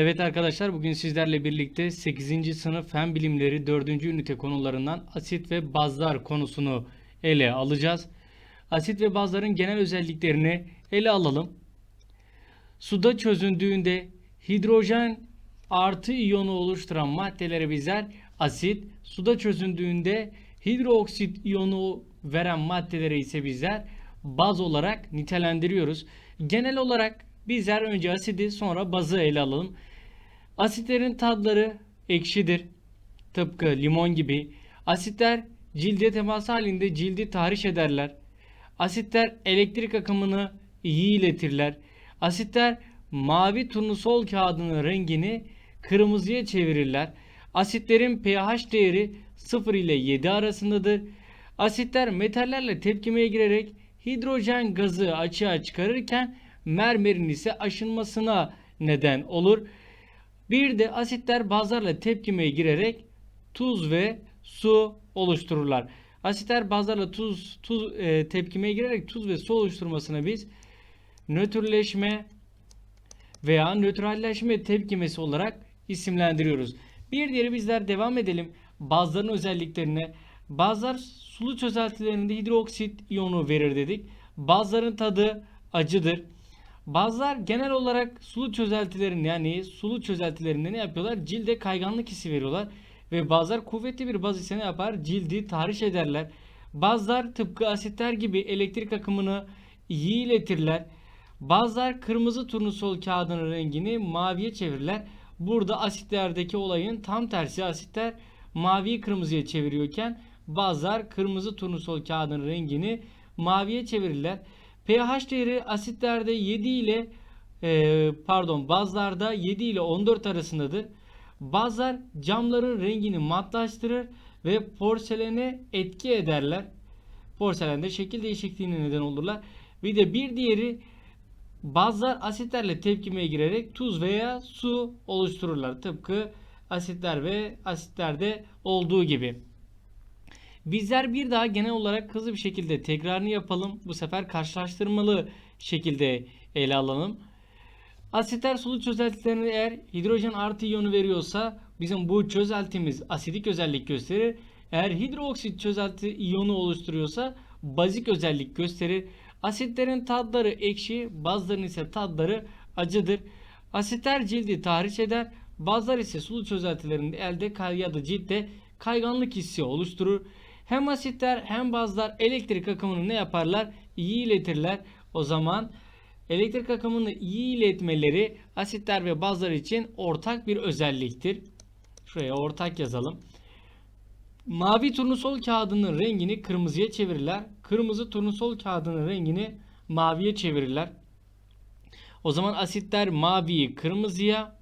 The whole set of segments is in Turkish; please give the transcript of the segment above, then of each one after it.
Evet arkadaşlar bugün sizlerle birlikte 8. sınıf Fen Bilimleri 4. ünite konularından asit ve bazlar konusunu ele alacağız. Asit ve bazların genel özelliklerini ele alalım. Suda çözündüğünde hidrojen artı iyonu oluşturan maddelere bizler asit, suda çözündüğünde hidrooksit iyonu veren maddelere ise bizler baz olarak nitelendiriyoruz. Genel olarak bizler önce asidi sonra bazı ele alalım. Asitlerin tadları ekşidir. Tıpkı limon gibi. Asitler cilde temas halinde cildi tahriş ederler. Asitler elektrik akımını iyi iletirler. Asitler mavi turnusol kağıdının rengini kırmızıya çevirirler. Asitlerin pH değeri 0 ile 7 arasındadır. Asitler metallerle tepkimeye girerek hidrojen gazı açığa çıkarırken mermerin ise aşınmasına neden olur. Bir de asitler bazlarla tepkimeye girerek tuz ve su oluştururlar. Asitler bazlarla tuz, tuz e, tepkimeye girerek tuz ve su oluşturmasına biz nötrleşme veya nötralleşme tepkimesi olarak isimlendiriyoruz. Bir diğeri bizler devam edelim. Bazıların özelliklerine. Bazılar sulu çözeltilerinde hidroksit iyonu verir dedik. Bazıların tadı acıdır. Bazılar genel olarak sulu çözeltilerin yani sulu çözeltilerinde ne yapıyorlar? Cilde kayganlık hissi veriyorlar. Ve bazılar kuvvetli bir baz ise ne yapar? Cildi tahriş ederler. Bazılar tıpkı asitler gibi elektrik akımını iyi iletirler. Bazılar kırmızı turnusol kağıdının rengini maviye çevirirler. Burada asitlerdeki olayın tam tersi asitler maviyi kırmızıya çeviriyorken bazılar kırmızı turnusol kağıdının rengini maviye çevirirler. pH değeri asitlerde 7 ile e, pardon bazılarda 7 ile 14 arasındadır. Bazılar camların rengini matlaştırır ve porselene etki ederler. Porselende şekil değişikliğine neden olurlar. Bir de bir diğeri bazılar asitlerle tepkimeye girerek tuz veya su oluştururlar. Tıpkı asitler ve asitlerde olduğu gibi. Bizler bir daha genel olarak hızlı bir şekilde tekrarını yapalım. Bu sefer karşılaştırmalı şekilde ele alalım. Asitler sulu çözeltilerinde eğer hidrojen artı iyonu veriyorsa bizim bu çözeltimiz asidik özellik gösterir. Eğer hidrooksit çözelti iyonu oluşturuyorsa bazik özellik gösterir. Asitlerin tadları ekşi, bazılarının ise tadları acıdır. Asitler cildi tahriş eder. Bazılar ise sulu çözeltilerinde elde ya da ciltte kayganlık hissi oluşturur. Hem asitler hem bazılar elektrik akımını ne yaparlar? İyi iletirler. O zaman elektrik akımını iyi iletmeleri asitler ve bazılar için ortak bir özelliktir. Şuraya ortak yazalım. Mavi turnusol kağıdının rengini kırmızıya çevirirler. Kırmızı turnusol kağıdının rengini maviye çevirirler. O zaman asitler maviyi kırmızıya,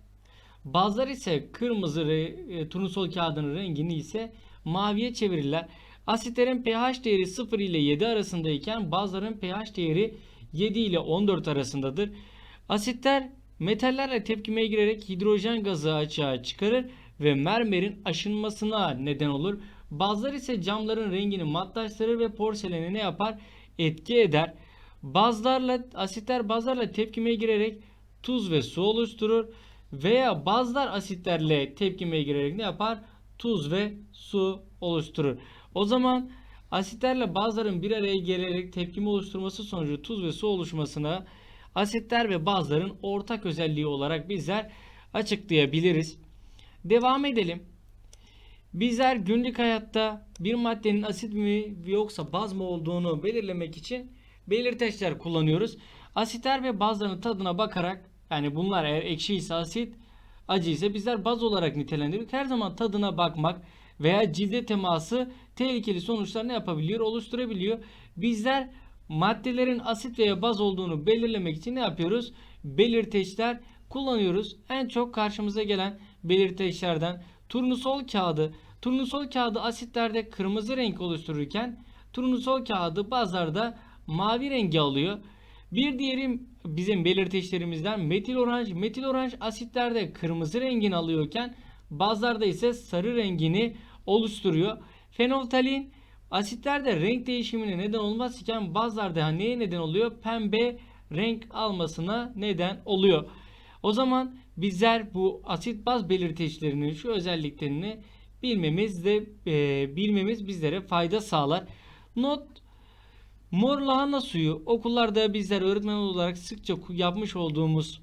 bazıları ise kırmızı e, turnusol kağıdının rengini ise maviye çevirirler. Asitlerin pH değeri 0 ile 7 arasındayken bazılarının pH değeri 7 ile 14 arasındadır. Asitler metallerle tepkimeye girerek hidrojen gazı açığa çıkarır ve mermerin aşınmasına neden olur. Bazıları ise camların rengini matlaştırır ve porselene ne yapar? Etki eder. Bazılarla asitler bazılarla tepkimeye girerek tuz ve su oluşturur veya bazılar asitlerle tepkimeye girerek ne yapar? Tuz ve su oluşturur. O zaman asitlerle bazıların bir araya gelerek tepkime oluşturması sonucu tuz ve su oluşmasına asitler ve bazıların ortak özelliği olarak bizler açıklayabiliriz. Devam edelim. Bizler günlük hayatta bir maddenin asit mi yoksa baz mı olduğunu belirlemek için belirteçler kullanıyoruz. Asitler ve bazların tadına bakarak yani bunlar eğer ekşi ise asit, acı ise bizler baz olarak nitelendiriyoruz. Her zaman tadına bakmak veya cilde teması tehlikeli sonuçlar ne yapabiliyor? Oluşturabiliyor. Bizler maddelerin asit veya baz olduğunu belirlemek için ne yapıyoruz? Belirteçler kullanıyoruz. En çok karşımıza gelen belirteçlerden turnusol kağıdı. Turnusol kağıdı asitlerde kırmızı renk oluştururken turnusol kağıdı bazılarda mavi rengi alıyor. Bir diğeri bizim belirteçlerimizden metil oranj. Metil oranj asitlerde kırmızı rengini alıyorken bazılarda ise sarı rengini oluşturuyor. Fenoltalin asitlerde renk değişimine neden olmaz iken bazılarda neye neden oluyor? Pembe renk almasına neden oluyor. O zaman bizler bu asit baz belirteçlerinin şu özelliklerini bilmemiz de e, bilmemiz bizlere fayda sağlar. Not Mor lahana suyu okullarda bizler öğretmen olarak sıkça yapmış olduğumuz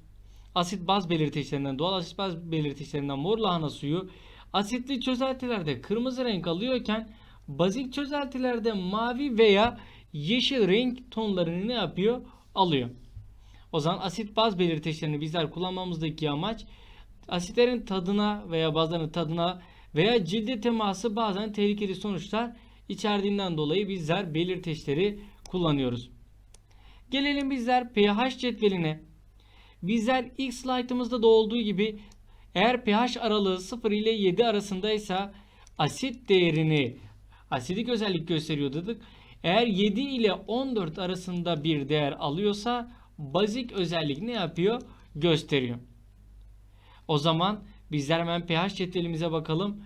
asit baz belirteçlerinden, doğal asit baz belirteçlerinden mor lahana suyu asitli çözeltilerde kırmızı renk alıyorken bazik çözeltilerde mavi veya yeşil renk tonlarını ne yapıyor? Alıyor. O zaman asit baz belirteçlerini bizler kullanmamızdaki amaç asitlerin tadına veya bazılarının tadına veya cilde teması bazen tehlikeli sonuçlar içerdiğinden dolayı bizler belirteçleri kullanıyoruz. Gelelim bizler pH cetveline. Bizler ilk slaytımızda da olduğu gibi eğer pH aralığı 0 ile 7 arasındaysa asit değerini asidik özellik gösteriyor dedik. Eğer 7 ile 14 arasında bir değer alıyorsa bazik özellik ne yapıyor? Gösteriyor. O zaman bizler hemen pH cetvelimize bakalım.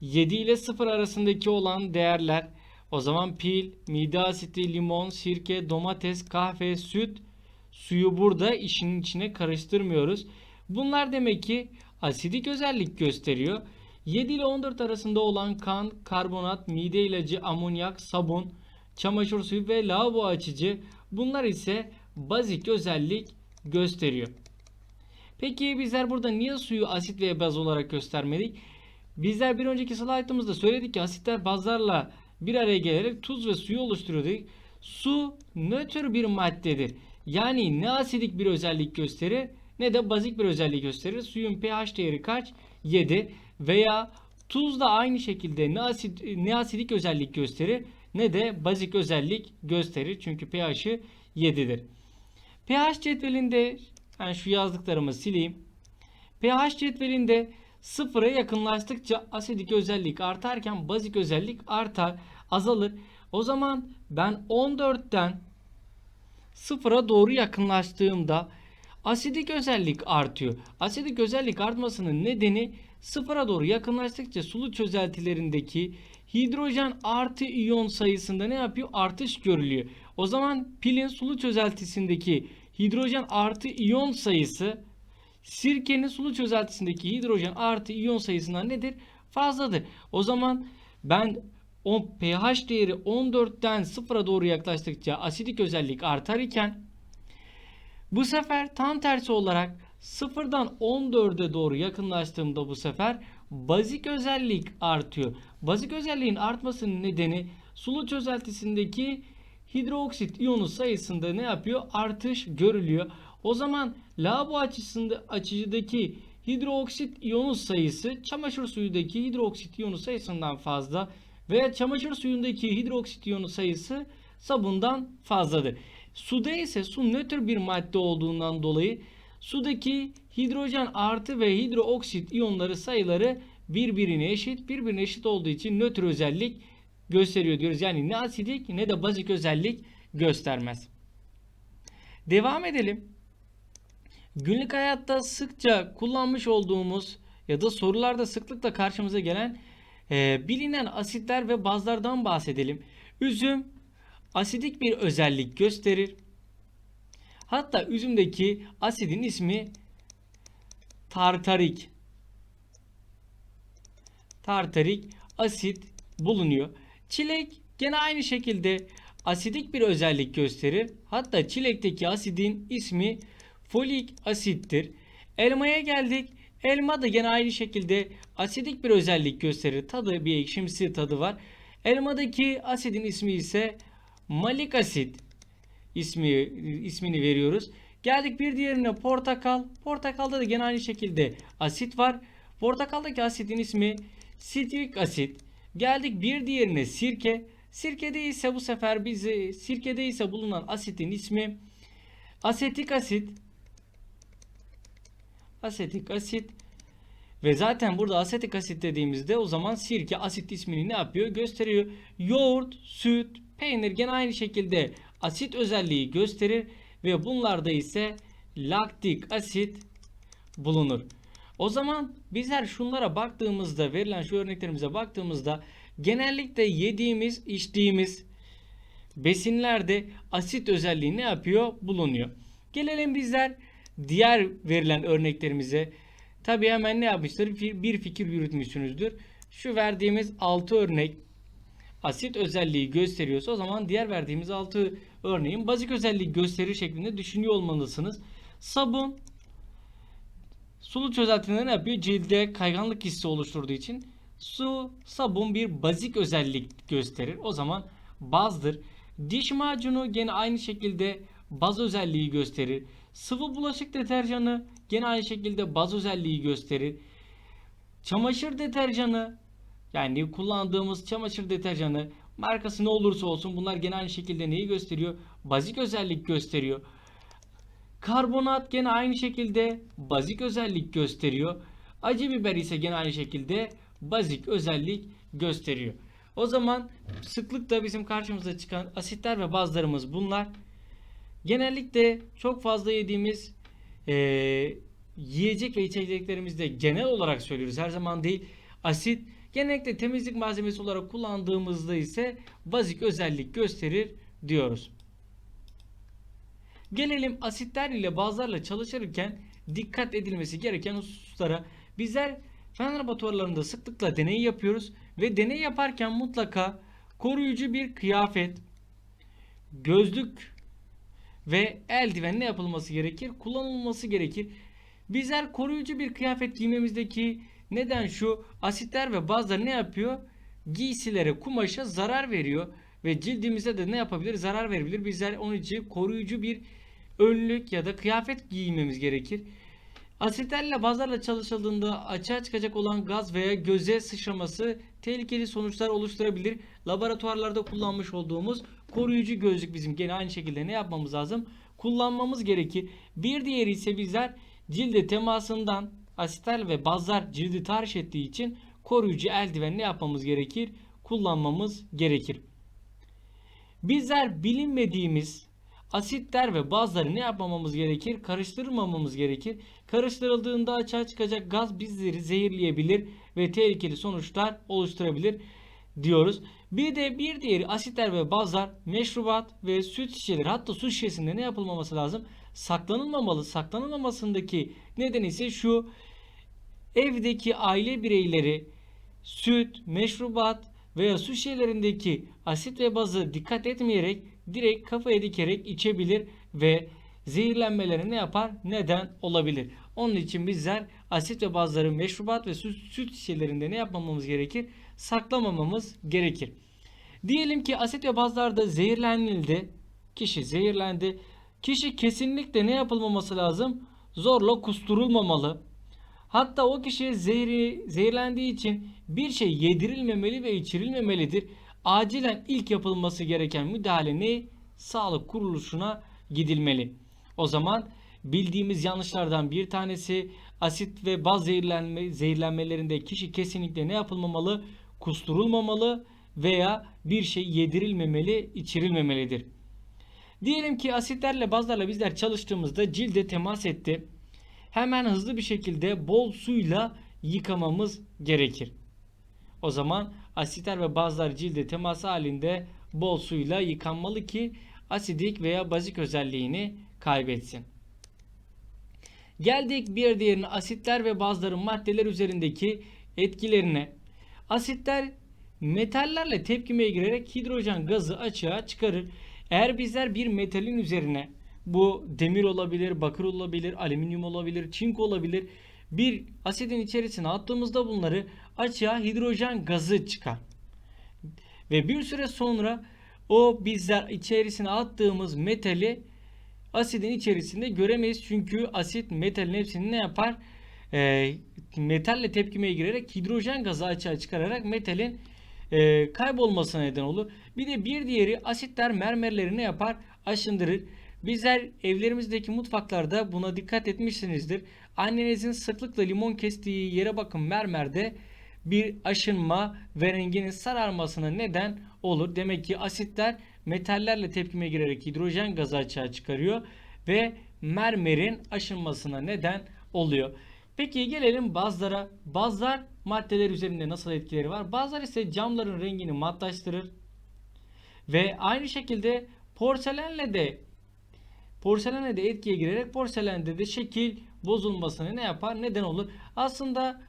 7 ile 0 arasındaki olan değerler o zaman pil, mide asidi, limon, sirke, domates, kahve, süt, suyu burada işin içine karıştırmıyoruz. Bunlar demek ki asidik özellik gösteriyor. 7 ile 14 arasında olan kan, karbonat, mide ilacı, amonyak, sabun, çamaşır suyu ve lavabo açıcı bunlar ise bazik özellik gösteriyor. Peki bizler burada niye suyu asit ve baz olarak göstermedik? Bizler bir önceki slaytımızda söyledik ki asitler bazlarla bir araya gelerek tuz ve suyu oluşturuyor dedik. Su nötr bir maddedir. Yani ne asidik bir özellik gösterir ne de bazik bir özellik gösterir. Suyun pH değeri kaç? 7 veya tuz da aynı şekilde ne, asit, ne asidik özellik gösterir ne de bazik özellik gösterir. Çünkü pH'i 7'dir. pH cetvelinde ben şu yazdıklarımı sileyim. pH cetvelinde sıfıra yakınlaştıkça asidik özellik artarken bazik özellik artar, azalır. O zaman ben 14'ten sıfıra doğru yakınlaştığımda asidik özellik artıyor. Asidik özellik artmasının nedeni sıfıra doğru yakınlaştıkça sulu çözeltilerindeki hidrojen artı iyon sayısında ne yapıyor? Artış görülüyor. O zaman pilin sulu çözeltisindeki hidrojen artı iyon sayısı sirkenin sulu çözeltisindeki hidrojen artı iyon sayısından nedir? Fazladır. O zaman ben o pH değeri 14'ten 0'a doğru yaklaştıkça asidik özellik artar iken bu sefer tam tersi olarak 0'dan 14'e doğru yakınlaştığımda bu sefer bazik özellik artıyor. Bazik özelliğin artmasının nedeni sulu çözeltisindeki hidroksit iyonu sayısında ne yapıyor? Artış görülüyor. O zaman lavabo açısında açıcıdaki hidroksit iyonu sayısı çamaşır suyundaki hidroksit iyonu sayısından fazla veya çamaşır suyundaki hidroksit iyonu sayısı sabundan fazladır. Suda ise su nötr bir madde olduğundan dolayı sudaki hidrojen artı ve hidrooksit iyonları sayıları birbirine eşit. Birbirine eşit olduğu için nötr özellik gösteriyor diyoruz. Yani ne asidik ne de bazik özellik göstermez. Devam edelim. Günlük hayatta sıkça kullanmış olduğumuz ya da sorularda sıklıkla karşımıza gelen e, bilinen asitler ve bazlardan bahsedelim. Üzüm asidik bir özellik gösterir. Hatta üzümdeki asidin ismi tartarik. Tartarik asit bulunuyor. Çilek gene aynı şekilde asidik bir özellik gösterir. Hatta çilekteki asidin ismi folik asittir. Elmaya geldik. Elma da gene aynı şekilde asidik bir özellik gösterir. Tadı bir ekşimsi tadı var. Elmadaki asidin ismi ise malik asit ismi ismini veriyoruz. Geldik bir diğerine portakal. Portakalda da gene aynı şekilde asit var. Portakaldaki asitin ismi sitrik asit. Geldik bir diğerine sirke. Sirkede ise bu sefer bizi sirkede ise bulunan asitin ismi asetik asit. Asetik asit. Ve zaten burada asetik asit dediğimizde o zaman sirke asit ismini ne yapıyor? Gösteriyor. Yoğurt, süt, peynir gene aynı şekilde asit özelliği gösterir ve bunlarda ise laktik asit bulunur. O zaman bizler şunlara baktığımızda verilen şu örneklerimize baktığımızda genellikle yediğimiz, içtiğimiz besinlerde asit özelliği ne yapıyor? Bulunuyor. Gelelim bizler diğer verilen örneklerimize tabi hemen ne yapmıştır? Bir fikir yürütmüşsünüzdür. Şu verdiğimiz 6 örnek asit özelliği gösteriyorsa o zaman diğer verdiğimiz 6 örneğin bazik özelliği gösterir şeklinde düşünüyor olmalısınız. Sabun sulu çözeltinde ne yapıyor? Cilde kayganlık hissi oluşturduğu için su, sabun bir bazik özellik gösterir. O zaman bazdır. Diş macunu gene aynı şekilde baz özelliği gösterir. Sıvı bulaşık deterjanı gene aynı şekilde baz özelliği gösterir. Çamaşır deterjanı yani kullandığımız çamaşır deterjanı markası ne olursa olsun bunlar gene aynı şekilde neyi gösteriyor? Bazik özellik gösteriyor. Karbonat gene aynı şekilde bazik özellik gösteriyor. Acı biber ise gene aynı şekilde bazik özellik gösteriyor. O zaman sıklıkla bizim karşımıza çıkan asitler ve bazlarımız bunlar. Genellikle çok fazla yediğimiz eee, yiyecek ve içeceklerimizde genel olarak söylüyoruz. Her zaman değil. Asit genellikle temizlik malzemesi olarak kullandığımızda ise bazik özellik gösterir diyoruz. Gelelim asitler ile bazlarla çalışırken dikkat edilmesi gereken hususlara. Bizler fen laboratuvarlarında sıklıkla deney yapıyoruz ve deney yaparken mutlaka koruyucu bir kıyafet, gözlük ve eldivenle yapılması gerekir, kullanılması gerekir. Bizler koruyucu bir kıyafet giymemizdeki neden şu asitler ve bazıları ne yapıyor? Giysilere, kumaşa zarar veriyor ve cildimize de ne yapabilir? Zarar verebilir. Bizler onun için koruyucu bir önlük ya da kıyafet giymemiz gerekir. Asitlerle bazlarla çalışıldığında açığa çıkacak olan gaz veya göze sıçraması tehlikeli sonuçlar oluşturabilir. Laboratuvarlarda kullanmış olduğumuz koruyucu gözlük bizim gene aynı şekilde ne yapmamız lazım? Kullanmamız gerekir. Bir diğeri ise bizler cilde temasından asitler ve bazlar cildi tahriş ettiği için koruyucu eldiven ne yapmamız gerekir? Kullanmamız gerekir. Bizler bilinmediğimiz asitler ve bazları ne yapmamamız gerekir? Karıştırmamamız gerekir. Karıştırıldığında açığa çıkacak gaz bizleri zehirleyebilir ve tehlikeli sonuçlar oluşturabilir diyoruz. Bir de bir diğeri asitler ve bazlar meşrubat ve süt şişeleri hatta su şişesinde ne yapılmaması lazım? Saklanılmamalı. Saklanılmamasındaki nedeni ise şu evdeki aile bireyleri süt, meşrubat veya su şişelerindeki asit ve bazı dikkat etmeyerek direkt kafaya dikerek içebilir ve zehirlenmeleri ne yapar? Neden olabilir. Onun için bizler asit ve bazları meşrubat ve süt, süt şişelerinde ne yapmamamız gerekir? Saklamamamız gerekir. Diyelim ki asit ve bazlarda zehirlenildi. Kişi zehirlendi. Kişi kesinlikle ne yapılmaması lazım? Zorla kusturulmamalı. Hatta o kişi zehri, zehirlendiği için bir şey yedirilmemeli ve içirilmemelidir. Acilen ilk yapılması gereken müdahale ne? Sağlık kuruluşuna gidilmeli. O zaman bildiğimiz yanlışlardan bir tanesi asit ve baz zehirlenme, zehirlenmelerinde kişi kesinlikle ne yapılmamalı? Kusturulmamalı veya bir şey yedirilmemeli, içirilmemelidir. Diyelim ki asitlerle bazlarla bizler çalıştığımızda cilde temas etti. Hemen hızlı bir şekilde bol suyla yıkamamız gerekir. O zaman asitler ve bazlar cilde temas halinde bol suyla yıkanmalı ki asidik veya bazik özelliğini kaybetsin. Geldik bir diğerine asitler ve bazıların maddeler üzerindeki etkilerine. Asitler metallerle tepkimeye girerek hidrojen gazı açığa çıkarır. Eğer bizler bir metalin üzerine bu demir olabilir, bakır olabilir, alüminyum olabilir, çink olabilir bir asidin içerisine attığımızda bunları açığa hidrojen gazı çıkar. Ve bir süre sonra o bizler içerisine attığımız metali asidin içerisinde göremeyiz. Çünkü asit metalin hepsini ne yapar? E, metalle tepkimeye girerek hidrojen gazı açığa çıkararak metalin e, kaybolmasına neden olur. Bir de bir diğeri asitler mermerleri ne yapar? Aşındırır. Bizler evlerimizdeki mutfaklarda buna dikkat etmişsinizdir. Annenizin sıklıkla limon kestiği yere bakın mermerde bir aşınma ve renginin sararmasına neden olur. Demek ki asitler metallerle tepkime girerek hidrojen gazı açığa çıkarıyor ve mermerin aşınmasına neden oluyor. Peki gelelim bazlara. Bazlar maddeler üzerinde nasıl etkileri var? Bazlar ise camların rengini matlaştırır. Ve aynı şekilde porselenle de Porselene de etkiye girerek porselende de şekil bozulmasına ne yapar? Neden olur? Aslında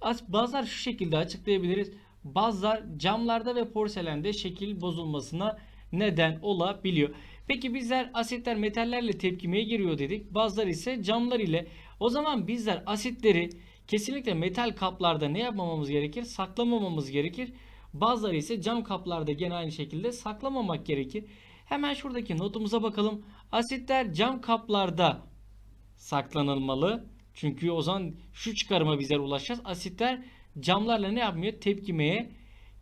as- bazılar şu şekilde açıklayabiliriz. Bazılar camlarda ve porselende şekil bozulmasına neden olabiliyor. Peki bizler asitler metallerle tepkimeye giriyor dedik. Bazıları ise camlar ile. O zaman bizler asitleri kesinlikle metal kaplarda ne yapmamamız gerekir? Saklamamamız gerekir. Bazıları ise cam kaplarda gene aynı şekilde saklamamak gerekir. Hemen şuradaki notumuza bakalım. Asitler cam kaplarda saklanılmalı. Çünkü o zaman şu çıkarıma bizler ulaşacağız. Asitler camlarla ne yapmıyor? Tepkimeye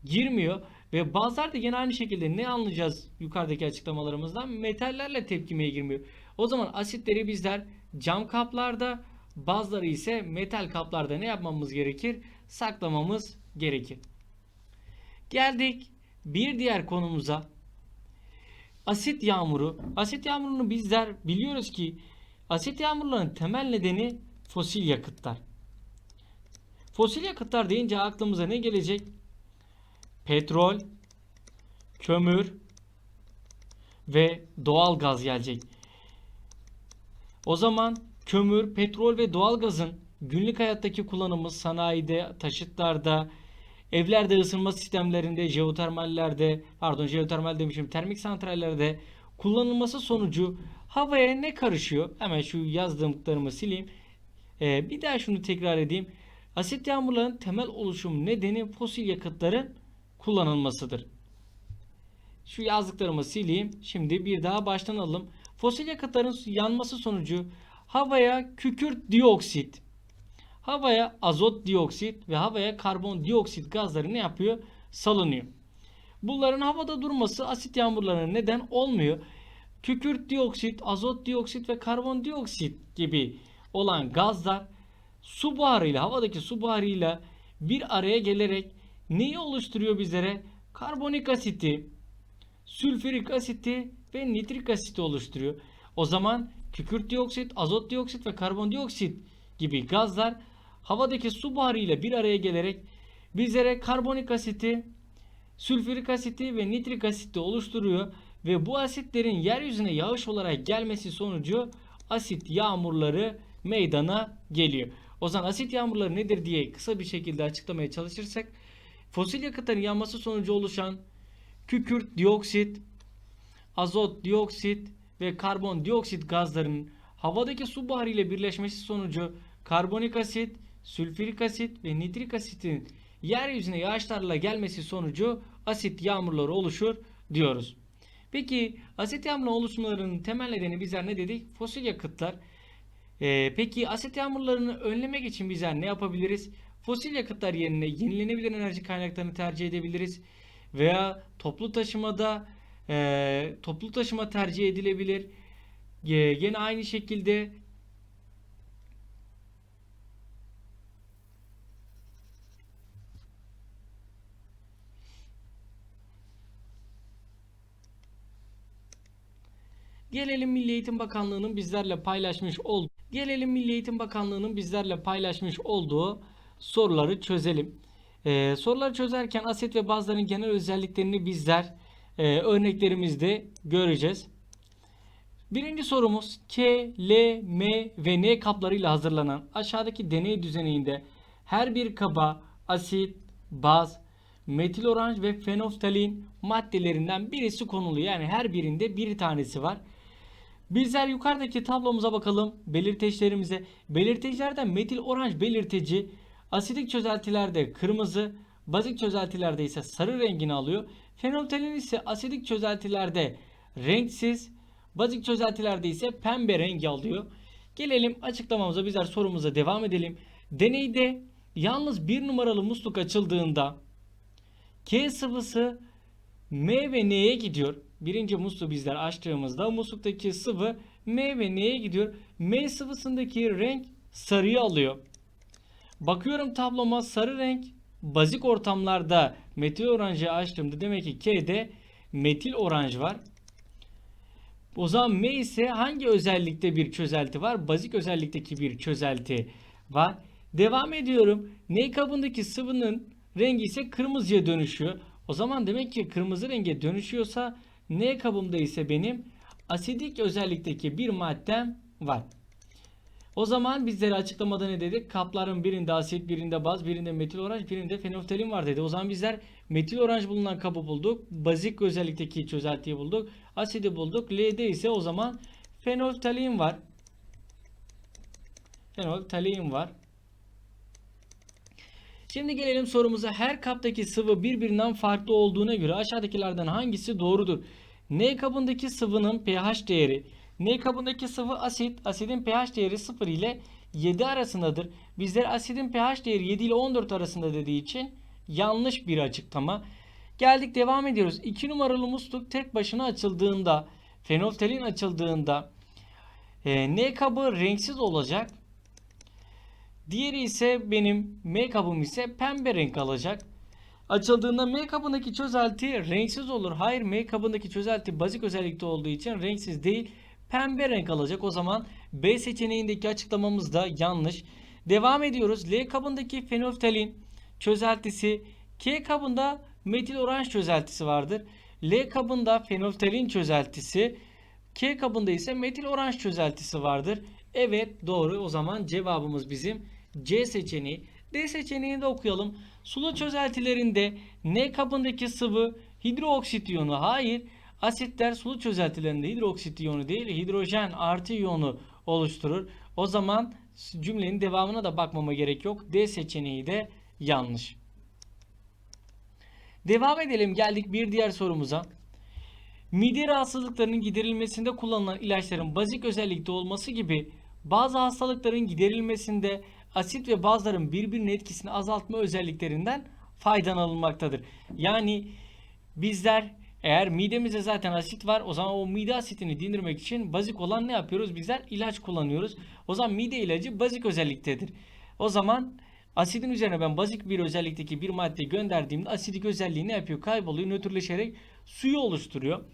girmiyor. Ve bazıları da yine aynı şekilde ne anlayacağız yukarıdaki açıklamalarımızdan? Metallerle tepkimeye girmiyor. O zaman asitleri bizler cam kaplarda bazıları ise metal kaplarda ne yapmamız gerekir? Saklamamız gerekir. Geldik bir diğer konumuza. Asit yağmuru. Asit yağmurunu bizler biliyoruz ki asit yağmurlarının temel nedeni fosil yakıtlar. Fosil yakıtlar deyince aklımıza ne gelecek? Petrol, kömür ve doğal gaz gelecek. O zaman kömür, petrol ve doğal gazın günlük hayattaki kullanımı sanayide, taşıtlarda, evlerde ısınma sistemlerinde, jeotermallerde, pardon jeotermal demişim, termik santrallerde kullanılması sonucu havaya ne karışıyor? Hemen şu yazdığımlarımı sileyim. Ee, bir daha şunu tekrar edeyim. Asit yağmurların temel oluşum nedeni fosil yakıtların kullanılmasıdır. Şu yazdıklarımı sileyim. Şimdi bir daha baştan alalım. Fosil yakıtların yanması sonucu havaya kükürt dioksit, havaya azot dioksit ve havaya karbon dioksit gazları ne yapıyor? Salınıyor. Bunların havada durması asit yağmurlarına neden olmuyor. Kükürt dioksit, azot dioksit ve karbon dioksit gibi olan gazlar su buharıyla, havadaki su buharıyla bir araya gelerek neyi oluşturuyor bizlere? Karbonik asiti, sülfürik asiti ve nitrik asiti oluşturuyor. O zaman kükürt dioksit, azot dioksit ve karbondioksit gibi gazlar havadaki su buharıyla bir araya gelerek bizlere karbonik asiti, sülfürik asiti ve nitrik asiti oluşturuyor ve bu asitlerin yeryüzüne yağış olarak gelmesi sonucu asit yağmurları meydana geliyor. O zaman asit yağmurları nedir diye kısa bir şekilde açıklamaya çalışırsak fosil yakıtların yanması sonucu oluşan kükürt dioksit, azot dioksit ve karbon dioksit gazlarının havadaki su buharı ile birleşmesi sonucu karbonik asit, sülfürik asit ve nitrik asitin yeryüzüne yağışlarla gelmesi sonucu asit yağmurları oluşur diyoruz. Peki asit yağmuru oluşumlarının temel nedeni bizler ne dedik? Fosil yakıtlar. Ee, peki asit yağmurlarını önlemek için bizler ne yapabiliriz? Fosil yakıtlar yerine yenilenebilir enerji kaynaklarını tercih edebiliriz. Veya toplu taşımada e, toplu taşıma tercih edilebilir. E, gene aynı şekilde Gelelim Milli Eğitim Bakanlığı'nın bizlerle paylaşmış olduğu Gelelim Milli Eğitim Bakanlığı'nın bizlerle paylaşmış olduğu soruları çözelim. Ee, soruları çözerken asit ve bazılarının genel özelliklerini bizler e, örneklerimizde göreceğiz. Birinci sorumuz K, L, M ve N kaplarıyla hazırlanan aşağıdaki deney düzeninde her bir kaba asit, baz, metil oranj ve fenolftalin maddelerinden birisi konuluyor. Yani her birinde bir tanesi var. Bizler yukarıdaki tablomuza bakalım. Belirteçlerimize. Belirtecilerden metil oranj belirteci asidik çözeltilerde kırmızı, bazik çözeltilerde ise sarı rengini alıyor. Fenolftalin ise asidik çözeltilerde renksiz, bazik çözeltilerde ise pembe rengi alıyor. Gelelim açıklamamıza bizler sorumuza devam edelim. Deneyde yalnız bir numaralı musluk açıldığında K sıvısı M ve N'ye gidiyor. Birinci musluğu bizler açtığımızda musluktaki sıvı M ve N'ye gidiyor. M sıvısındaki renk sarıyı alıyor. Bakıyorum tabloma sarı renk bazik ortamlarda metil oranjı açtığımda demek ki K'de metil oranj var. O zaman M ise hangi özellikte bir çözelti var? Bazik özellikteki bir çözelti var. Devam ediyorum. N kabındaki sıvının rengi ise kırmızıya dönüşüyor. O zaman demek ki kırmızı renge dönüşüyorsa N kabımda ise benim asidik özellikteki bir maddem var. O zaman bizlere açıklamada ne dedik? Kapların birinde asit, birinde baz, birinde metil oranj, birinde fenolftalin var dedi. O zaman bizler metil oranj bulunan kabı bulduk. Bazik özellikteki çözeltiyi bulduk. Asidi bulduk. L'de ise o zaman fenolftalin var. Fenolftalin var. Şimdi gelelim sorumuza. Her kaptaki sıvı birbirinden farklı olduğuna göre aşağıdakilerden hangisi doğrudur? N kabındaki sıvının pH değeri N kabındaki sıvı asit, asidin pH değeri 0 ile 7 arasındadır. Bizler asidin pH değeri 7 ile 14 arasında dediği için yanlış bir açıklama. Geldik devam ediyoruz. 2 numaralı musluk tek başına açıldığında, fenolftalin açıldığında e, N kabı renksiz olacak. Diğeri ise benim M kabım ise pembe renk alacak. Açıldığında M kabındaki çözelti renksiz olur. Hayır M kabındaki çözelti bazik özellikte olduğu için renksiz değil pembe renk alacak. O zaman B seçeneğindeki açıklamamız da yanlış. Devam ediyoruz. L kabındaki fenolftalin çözeltisi K kabında metil oranj çözeltisi vardır. L kabında fenolftalin çözeltisi K kabında ise metil oranj çözeltisi vardır. Evet doğru o zaman cevabımız bizim C seçeneği. D seçeneğini de okuyalım. Sulu çözeltilerinde N kabındaki sıvı hidrooksit iyonu hayır. Asitler sulu çözeltilerinde hidroksit iyonu değil hidrojen artı iyonu oluşturur. O zaman cümlenin devamına da bakmama gerek yok. D seçeneği de yanlış. Devam edelim geldik bir diğer sorumuza. Mide rahatsızlıklarının giderilmesinde kullanılan ilaçların bazik özellikte olması gibi bazı hastalıkların giderilmesinde asit ve bazların birbirinin etkisini azaltma özelliklerinden faydalanılmaktadır. Yani bizler eğer midemizde zaten asit var o zaman o mide asitini dindirmek için bazik olan ne yapıyoruz? Bizler ilaç kullanıyoruz. O zaman mide ilacı bazik özelliktedir. O zaman asidin üzerine ben bazik bir özellikteki bir madde gönderdiğimde asidik özelliği ne yapıyor? Kayboluyor, nötrleşerek suyu oluşturuyor.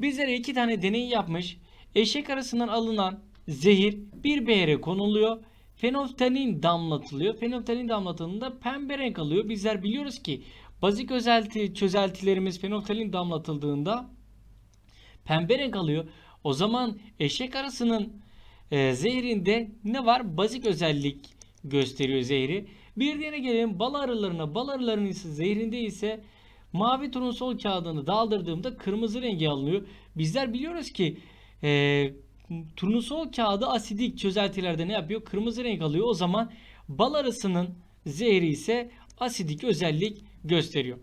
Bizlere iki tane deney yapmış. Eşek arasından alınan zehir bir behere konuluyor. Fenolftalin damlatılıyor. Fenolftalin damlatıldığında pembe renk alıyor. Bizler biliyoruz ki bazik özelti çözeltilerimiz fenolftalin damlatıldığında pembe renk alıyor. O zaman eşek arasının e, zehrinde ne var? Bazik özellik gösteriyor zehri. Bir diğerine gelelim bal arılarına. Bal arılarının ise zehrinde ise mavi turnusol kağıdını daldırdığımda kırmızı rengi alınıyor. Bizler biliyoruz ki e, turnusol kağıdı asidik çözeltilerde ne yapıyor? Kırmızı renk alıyor. O zaman bal arısının zehri ise asidik özellik gösteriyor.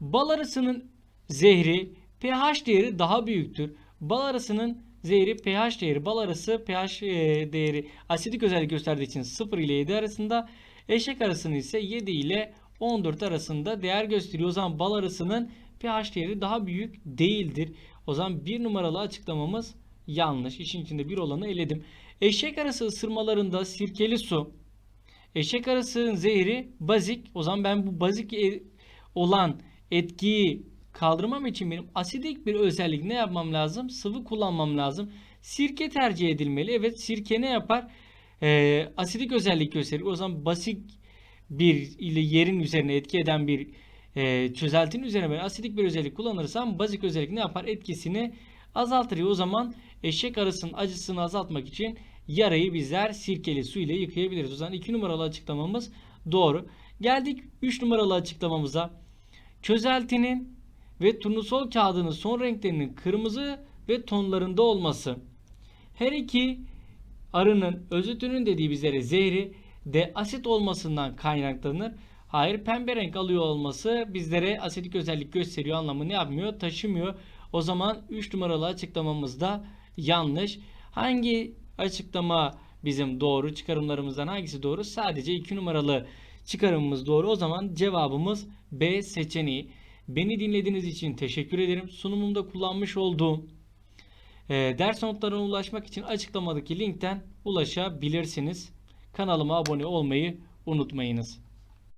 Bal arısının zehri pH değeri daha büyüktür. Bal arısının zehri pH değeri, bal arısı pH e, değeri asidik özellik gösterdiği için 0 ile 7 arasında, eşek arısının ise 7 ile 14 arasında değer gösteriyor. O zaman bal arısının pH değeri daha büyük değildir. O zaman bir numaralı açıklamamız yanlış. İşin içinde bir olanı eledim. Eşek arısı ısırmalarında sirkeli su. Eşek arısının zehri bazik. O zaman ben bu bazik e- olan etkiyi kaldırmam için benim asidik bir özellik ne yapmam lazım? Sıvı kullanmam lazım. Sirke tercih edilmeli. Evet sirke ne yapar? Ee, asidik özellik gösterir. O zaman basit bir ile yerin üzerine etki eden bir e, çözeltinin üzerine ben asidik bir özellik kullanırsam bazik özellik ne yapar? Etkisini azaltır. O zaman eşek arısının acısını azaltmak için yarayı bizler sirkeli su ile yıkayabiliriz. O zaman 2 numaralı açıklamamız doğru. Geldik 3 numaralı açıklamamıza. Çözeltinin ve turnusol kağıdının son renklerinin kırmızı ve tonlarında olması. Her iki arının özütünün dediği bizlere zehri de asit olmasından kaynaklanır. Hayır pembe renk alıyor olması bizlere asidik özellik gösteriyor anlamı ne yapmıyor? Taşımıyor. O zaman 3 numaralı açıklamamız da yanlış. Hangi açıklama bizim doğru? Çıkarımlarımızdan hangisi doğru? Sadece 2 numaralı çıkarımımız doğru. O zaman cevabımız B seçeneği. Beni dinlediğiniz için teşekkür ederim. Sunumumda kullanmış olduğum e, ders notlarına ulaşmak için açıklamadaki linkten ulaşabilirsiniz. Kanalıma abone olmayı unutmayınız.